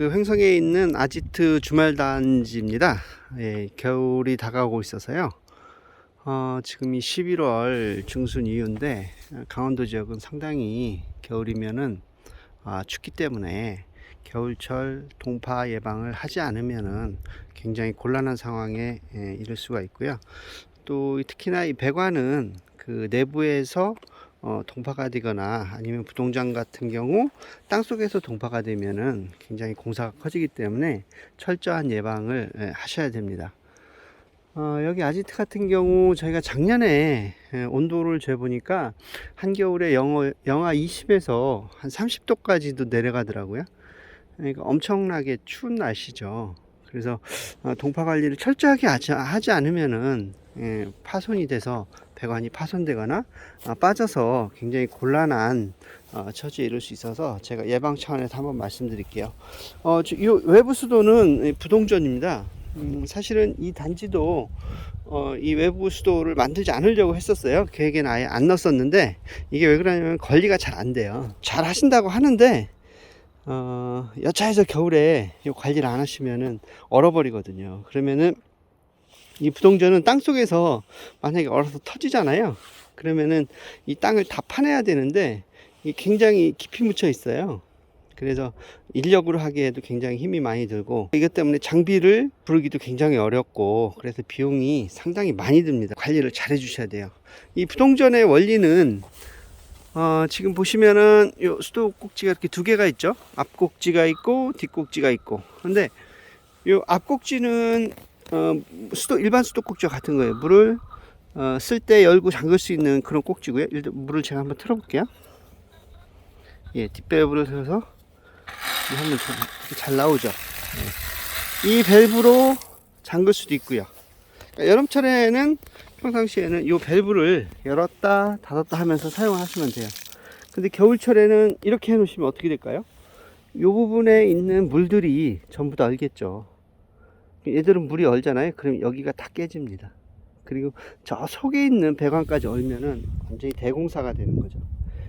그 횡성에 있는 아지트 주말 단지입니다. 예, 겨울이 다가오고 있어서요. 어, 지금이 11월 중순 이후인데 강원도 지역은 상당히 겨울이면은 아, 춥기 때문에 겨울철 동파 예방을 하지 않으면은 굉장히 곤란한 상황에 예, 이를 수가 있고요. 또 특히나 이 배관은 그 내부에서 어, 동파가 되거나 아니면 부동장 같은 경우 땅 속에서 동파가 되면은 굉장히 공사가 커지기 때문에 철저한 예방을 예, 하셔야 됩니다. 어, 여기 아지트 같은 경우 저희가 작년에 예, 온도를 재보니까 한겨울에 영하, 영하 20에서 한 30도까지도 내려가더라고요. 그러니까 엄청나게 추운 날씨죠. 그래서 어, 동파 관리를 철저하게 하지, 하지 않으면은 예, 파손이 돼서 배관이 파손되거나 아, 빠져서 굉장히 곤란한 어, 처지에 이를 수 있어서 제가 예방 차원에서 한번 말씀드릴게요. 어, 저, 이 외부 수도는 이 부동전입니다. 음, 사실은 이 단지도 어, 이 외부 수도를 만들지 않으려고 했었어요. 계획에는 아예 안 넣었었는데 이게 왜 그러냐면 관리가 잘 안 돼요. 잘 하신다고 하는데 어, 여차해서 겨울에 이 관리를 안 하시면은 얼어버리거든요. 그러면은 이 부동전은 땅 속에서 만약에 얼어서 터지잖아요. 그러면은 이 땅을 다 파내야 되는데 이게 굉장히 깊이 묻혀 있어요. 그래서 인력으로 하기에도 굉장히 힘이 많이 들고 이것 때문에 장비를 부르기도 굉장히 어렵고 그래서 비용이 상당히 많이 듭니다. 관리를 잘 해주셔야 돼요. 이 부동전의 원리는 어, 지금 보시면은 요 수도 꼭지가 이렇게 두 개가 있죠. 앞 꼭지가 있고 뒷 꼭지가 있고. 근데 요 앞 꼭지는 어, 수도 일반 수도 꼭지와 같은 거예요. 물을 어, 쓸 때 열고 잠글 수 있는 그런 꼭지고요. 일단 물을 제가 한번 틀어볼게요. 예, 뒷밸브를 틀어서 한번 잘, 나오죠. 예. 이 밸브로 잠글 수도 있고요. 그러니까 여름철에는 평상시에는 이 밸브를 열었다 닫았다 하면서 사용하시면 돼요. 근데 겨울철에는 이렇게 해 놓으시면 어떻게 될까요? 이 부분에 있는 물들이 전부 다 얼겠죠. 얘들은 물이 얼잖아요. 그럼 여기가 다 깨집니다. 그리고 저 속에 있는 배관까지 얼면은 완전히 대공사가 되는 거죠.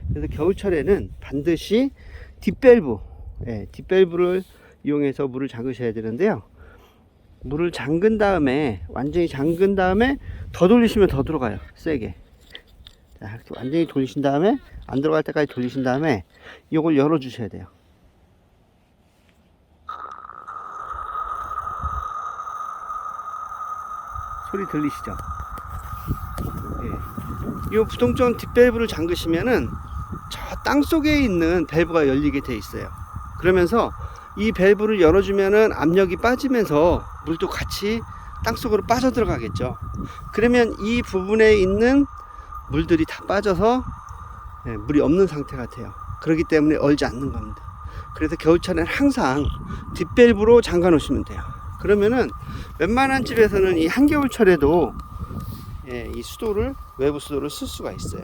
그래서 겨울철에는 반드시 뒷밸브, 예, 뒷밸브를 이용해서 물을 잠그셔야 되는데요. 물을 잠근 다음에 완전히 잠근 다음에 더 돌리시면 더 들어가요. 세게. 자, 완전히 돌리신 다음에 안 들어갈 때까지 돌리신 다음에 이걸 열어 주셔야 돼요. 소리 들리시죠? 예. 이 부동전 뒷밸브를 잠그시면은 저 땅 속에 있는 밸브가 열리게 돼 있어요. 그러면서 이 밸브를 열어주면은 압력이 빠지면서 물도 같이 땅 속으로 빠져 들어가겠죠. 그러면 이 부분에 있는 물들이 다 빠져서 예, 물이 없는 상태가 돼요. 그렇기 때문에 얼지 않는 겁니다. 그래서 겨울철에는 항상 뒷밸브로 잠가 놓으시면 돼요. 그러면은 웬만한 집에서는 이 한겨울철에도 예, 이 수도를 외부 수도를 쓸 수가 있어요.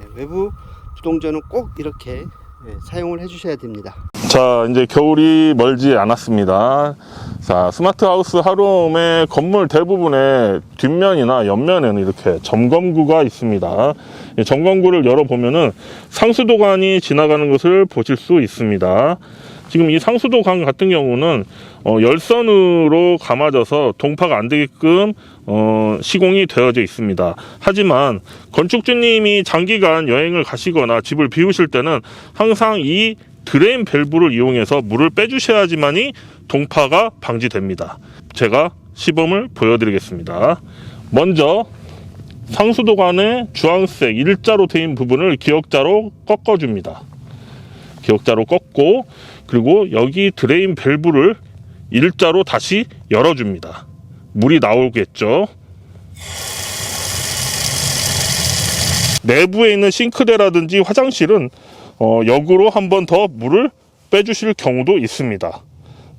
예, 외부 부동전은 꼭 이렇게 예, 사용을 해주셔야 됩니다. 자, 이제 겨울이 멀지 않았습니다. 자, 스마트 하우스 하룸의 건물 대부분의 뒷면이나 옆면에는 이렇게 점검구가 있습니다. 이 점검구를 열어보면은 상수도관이 지나가는 것을 보실 수 있습니다. 지금 이 상수도관 같은 경우는 어, 열선으로 감아져서 동파가 안 되게끔 어, 시공이 되어져 있습니다. 하지만 건축주님이 장기간 여행을 가시거나 집을 비우실 때는 항상 이 드레인 밸브를 이용해서 물을 빼주셔야지만이 동파가 방지됩니다. 제가 시범을 보여드리겠습니다. 먼저 상수도관의 주황색 일자로 되어 부분을 기역자로 꺾어줍니다. 기역자로 꺾고 그리고 여기 드레인 밸브를 일자로 다시 열어줍니다. 물이 나오겠죠. 내부에 있는 싱크대라든지 화장실은 어, 역으로 한 번 더 물을 빼주실 경우도 있습니다.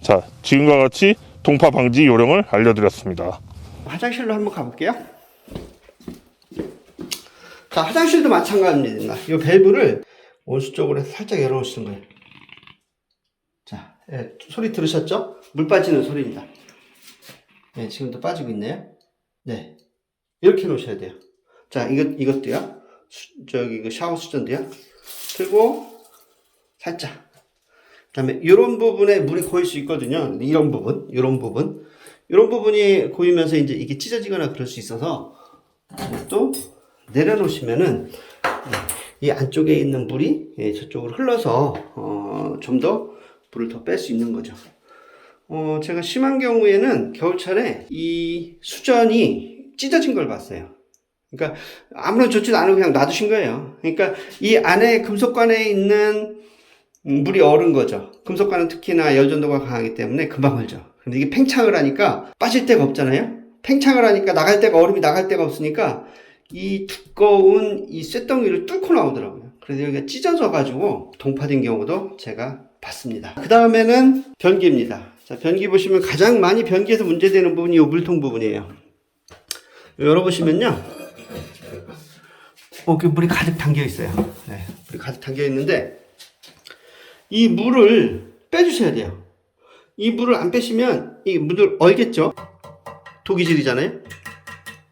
자, 지금과 같이 동파 방지 요령을 알려드렸습니다. 화장실로 한번 가볼게요. 자, 화장실도 마찬가지입니다. 이 밸브를 온수 쪽으로 살짝 열어놓으시는 거예요. 자, 예, 소리 들으셨죠? 물 빠지는 소리입니다. 네, 지금도 빠지고 있네요. 네, 이렇게 놓으셔야 돼요. 자, 이것 이것도요. 수- 저기 그 샤워 수전도요. 그리고 살짝 그 다음에 이런 부분에 물이 고일 수 있거든요. 이런 부분, 이런 부분, 이런 부분이 고이면서 이제 이게 찢어지거나 그럴 수 있어서 또 내려놓으시면은 이 안쪽에 있는 물이 예, 저쪽으로 흘러서 어, 좀 더 물을 더 뺄 수 있는 거죠. 어, 제가 심한 경우에는 겨울철에 이 수전이 찢어진 걸 봤어요. 그러니까 아무런 조치도 안 하고 그냥 놔두신 거예요. 그러니까 이 안에 금속관에 있는 음, 물이 얼은 거죠. 금속관은 특히나 열전도가 강하기 때문에 금방 얼죠. 근데 이게 팽창을 하니까 빠질 데가 없잖아요. 팽창을 하니까 나갈 데가 얼음이 나갈 데가 없으니까 이 두꺼운 이 쇳덩이를 뚫고 나오더라고요. 그래서 여기가 찢어져 가지고 동파된 경우도 제가 봤습니다. 그 다음에는 변기입니다. 자, 변기 보시면 가장 많이 변기에서 문제되는 부분이 이 물통 부분이에요. 열어보시면요. 어, 그 물이 가득 담겨 있어요. 네, 물이 가득 담겨 있는데 이 물을 빼주셔야 돼요. 이 물을 안 빼시면 이 물을 얼겠죠? 독이질이잖아요?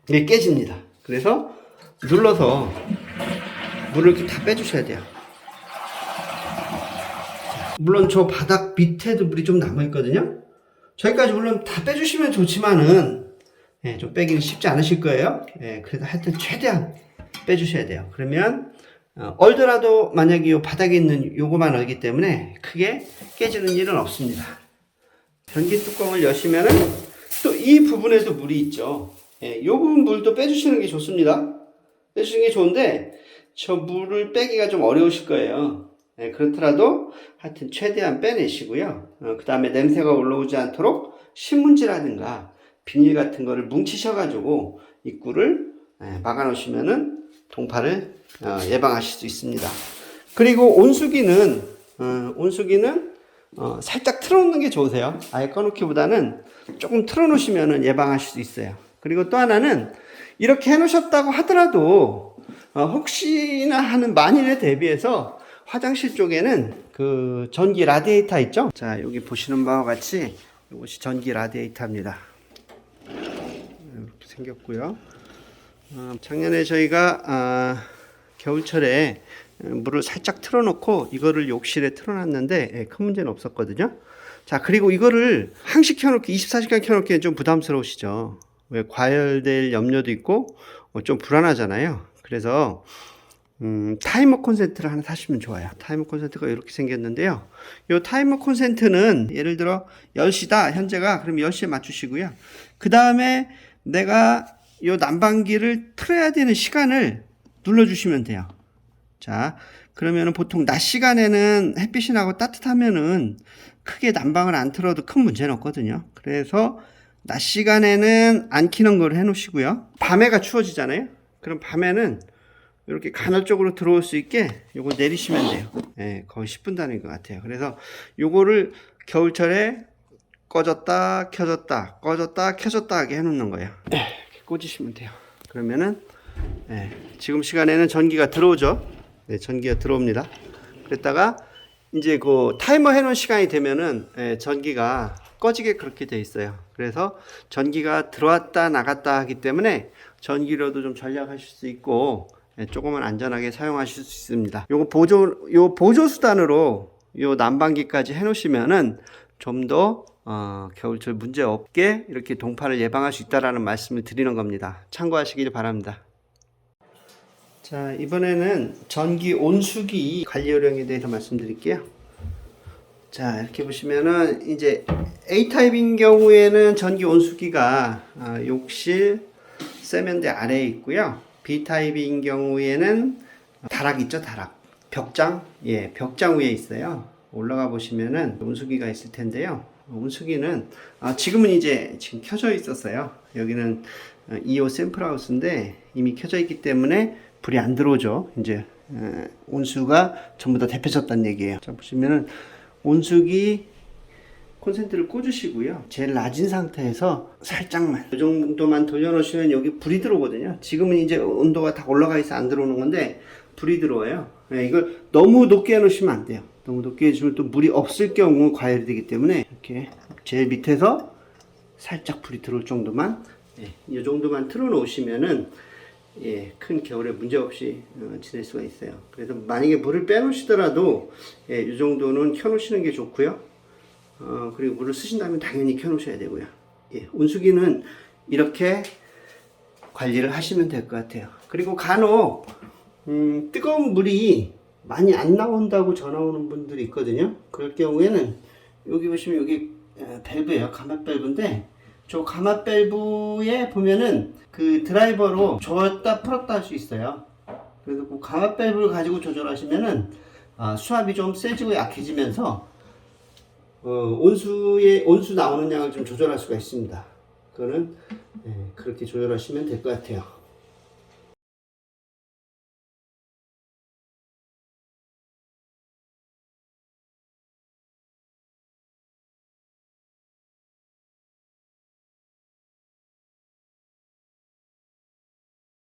이게 깨집니다. 그래서 눌러서 물을 이렇게 다 빼주셔야 돼요. 물론 저 바닥 밑에도 물이 좀 남아있거든요? 저기까지 물론 다 빼주시면 좋지만은, 예, 좀 빼기는 쉽지 않으실 거예요. 예, 그래도 하여튼 최대한 빼주셔야 돼요. 그러면, 어, 얼더라도 만약에 요 바닥에 있는 요거만 얼기 때문에 크게 깨지는 일은 없습니다. 변기 뚜껑을 여시면은 또 이 부분에도 물이 있죠. 예, 요 부분 물도 빼주시는 게 좋습니다. 빼주시는 게 좋은데 저 물을 빼기가 좀 어려우실 거예요. 예, 그렇더라도 하여튼 최대한 빼내시고요. 그 다음에 냄새가 올라오지 않도록 신문지라든가 비닐 같은 거를 뭉치셔가지고 입구를 예, 막아 놓으시면은 동파를 어, 예방하실 수 있습니다. 그리고 온수기는 어, 온수기는 어, 살짝 틀어놓는 게 좋으세요. 아예 꺼놓기보다는 조금 틀어놓으시면 예방하실 수 있어요. 그리고 또 하나는 이렇게 해놓으셨다고 하더라도 어, 혹시나 하는 만일에 대비해서 화장실 쪽에는 그 전기 라디에이터 있죠? 자 여기 보시는 바와 같이 이것이 전기 라디에이터입니다. 이렇게 생겼고요. 어, 작년에 저희가 아, 겨울철에 물을 살짝 틀어놓고 이거를 욕실에 틀어놨는데 예, 큰 문제는 없었거든요. 자 그리고 이거를 항시 켜놓기 24시간 켜놓기엔 좀 부담스러우시죠. 왜 과열될 염려도 있고 어, 좀 불안하잖아요. 그래서 음, 타이머 콘센트를 하나 사시면 좋아요. 타이머 콘센트가 이렇게 생겼는데요. 이 타이머 콘센트는 예를 들어 10시다 현재가 그럼 10시에 맞추시고요. 그 다음에 내가 이 난방기를 틀어야 되는 시간을 눌러주시면 돼요. 자, 그러면은 보통 낮 시간에는 햇빛이 나고 따뜻하면은 크게 난방을 안 틀어도 큰 문제는 없거든요. 그래서 낮 시간에는 안 키는 걸 해놓으시고요. 밤에가 추워지잖아요. 그럼 밤에는 이렇게 간헐적으로 들어올 수 있게 요거 내리시면 돼요. 예, 거의 10분 단위인 것 같아요. 그래서 요거를 겨울철에 꺼졌다, 켜졌다, 꺼졌다, 켜졌다 하게 해놓는 거예요. 예, 이렇게 꽂으시면 돼요. 그러면은 예, 지금 시간에는 전기가 들어오죠. 네, 전기가 들어옵니다. 그랬다가 이제 그 타이머 해놓은 시간이 되면은 예, 전기가 꺼지게 그렇게 돼 있어요. 그래서 전기가 들어왔다 나갔다 하기 때문에 전기료도 좀 절약하실 수 있고 예, 조금은 안전하게 사용하실 수 있습니다. 요거 보조 요 보조 수단으로 요 난방기까지 해놓으시면은 좀더 어, 겨울철 문제 없게 이렇게 동파를 예방할 수 있다라는 말씀을 드리는 겁니다. 참고하시길 바랍니다. 자, 이번에는 전기 온수기 관리 요령에 대해서 말씀드릴게요. 자, 이렇게 보시면은 이제 A타입인 경우에는 전기 온수기가 아, 욕실 세면대 아래에 있고요. B타입인 경우에는 다락 있죠, 다락. 벽장, 예, 벽장 위에 있어요. 올라가 보시면은 온수기가 있을 텐데요. 온수기는 아, 지금은 이제 지금 켜져 있었어요. 여기는 2호 샘플하우스인데 이미 켜져 있기 때문에 불이 안 들어오죠. 이제 에, 온수가 전부 다 데펴졌다는 얘기예요. 자 보시면은 온수기 콘센트를 꽂으시고요. 제일 낮은 상태에서 살짝만 이 정도만 돌려놓으시면 여기 불이 들어오거든요. 지금은 이제 온도가 다 올라가 있어 안 들어오는 건데 불이 들어와요. 네, 이걸 너무 높게 해놓으시면 안 돼요. 너무 높게 해주면 또 물이 없을 경우 과열이 되기 때문에 이렇게 제일 밑에서 살짝 불이 들어올 정도만 네, 이 정도만 틀어놓으시면은 예, 큰 겨울에 문제 없이 어, 지낼 수가 있어요. 그래서 만약에 물을 빼놓으시더라도 예, 이 정도는 켜놓으시는 게 좋고요. 어, 그리고 물을 쓰신다면 당연히 켜놓으셔야 되고요. 예, 온수기는 이렇게 관리를 하시면 될 것 같아요. 그리고 간혹 음, 뜨거운 물이 많이 안 나온다고 전화 오는 분들이 있거든요. 그럴 경우에는 여기 보시면 여기 에, 밸브예요. 가맛 밸브인데 저 가맛 밸브에 보면은 그 드라이버로 조였다 풀었다 할 수 있어요. 그래서 그 가맛 밸브를 가지고 조절하시면은 아, 수압이 좀 세지고 약해지면서 어, 온수의 온수 나오는 양을 좀 조절할 수가 있습니다. 그거는 예, 그렇게 조절하시면 될 것 같아요.